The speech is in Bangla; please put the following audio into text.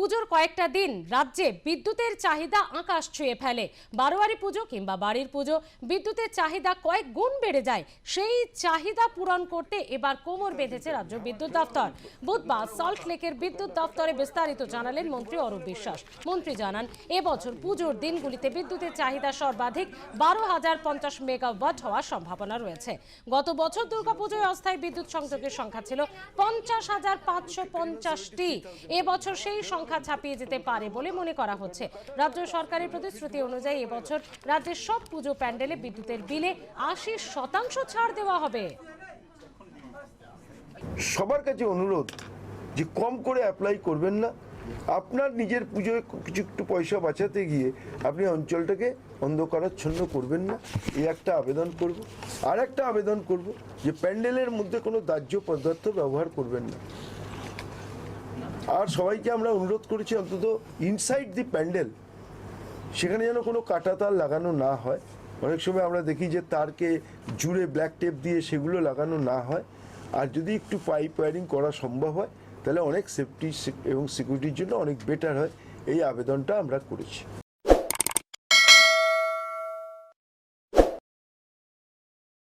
পুজোর কয়েকটা দিন রাজ্যে বিদ্যুতের চাহিদা আকাশ ছুঁয়ে ফেলে। বারোয়ারি পুজো কিংবা বাড়ির পুজো, বিদ্যুতের চাহিদা কয়েক গুণ বেড়ে যায়। সেই চাহিদা পূরণ করতে এবার কোমর বেঁধেছে রাজ্য বিদ্যুৎ দপ্তর। বুধবার সল্ট লেকের বিদ্যুৎ দপ্তরে বিস্তারিত জানালেন মন্ত্রী অরূপ বিশ্বাস। মন্ত্রী জানান, এবছর পুজোর দিনগুলিতে বিদ্যুতের চাহিদা সর্বাধিক বারো হাজার পঞ্চাশ মেগাওয়াট হওয়ার সম্ভাবনা রয়েছে। গত বছর দুর্গাপুজোয় অস্থায়ী বিদ্যুৎ সংযোগের সংখ্যা ছিল পঞ্চাশ হাজার পাঁচশো পঞ্চাশটি। এবছর সেই সংখ্যা ছাপিয়ে যেতে পারে বলে মনে করা হচ্ছে। রাজ্য সরকারের প্রতিশ্রুতি অনুযায়ী এবছর রাজ্যের সব পুজো প্যান্ডেলে বিদ্যুতের বিলে আশি শতাংশ ছাড় দেওয়া হবে। সবার কাছে অনুরোধ যে কম করে অ্যাপ্লাই করবেন না। আপনার নিজের পুজোয় কিছু একটু পয়সা বাঁচাতে গিয়ে আপনি অঞ্চলটাকে অন্ধকারাচ্ছন্ন করবেন না। এই একটা আবেদন করব। আর একটা আবেদন করব যে প্যান্ডেলের মধ্যে কোনো দাহ্য পদার্থ ব্যবহার করবেন না। আর সবাইকে আমরা অনুরোধ করেছি অন্তত ইনসাইড দি প্যান্ডেল সেখানে যেন কোনো কাটা তার লাগানো না হয়। অনেক সময় আমরা দেখি যে তারকে জুড়ে ব্ল্যাক টেপ দিয়ে সেগুলো লাগানো না হয়। আর যদি একটু পাইপ ওয়ারিং করা সম্ভব হয়, তাহলে অনেক সেফটি এবং সিকিউরিটির জন্য অনেক বেটার হয়। এই আবেদনটা আমরা করেছি।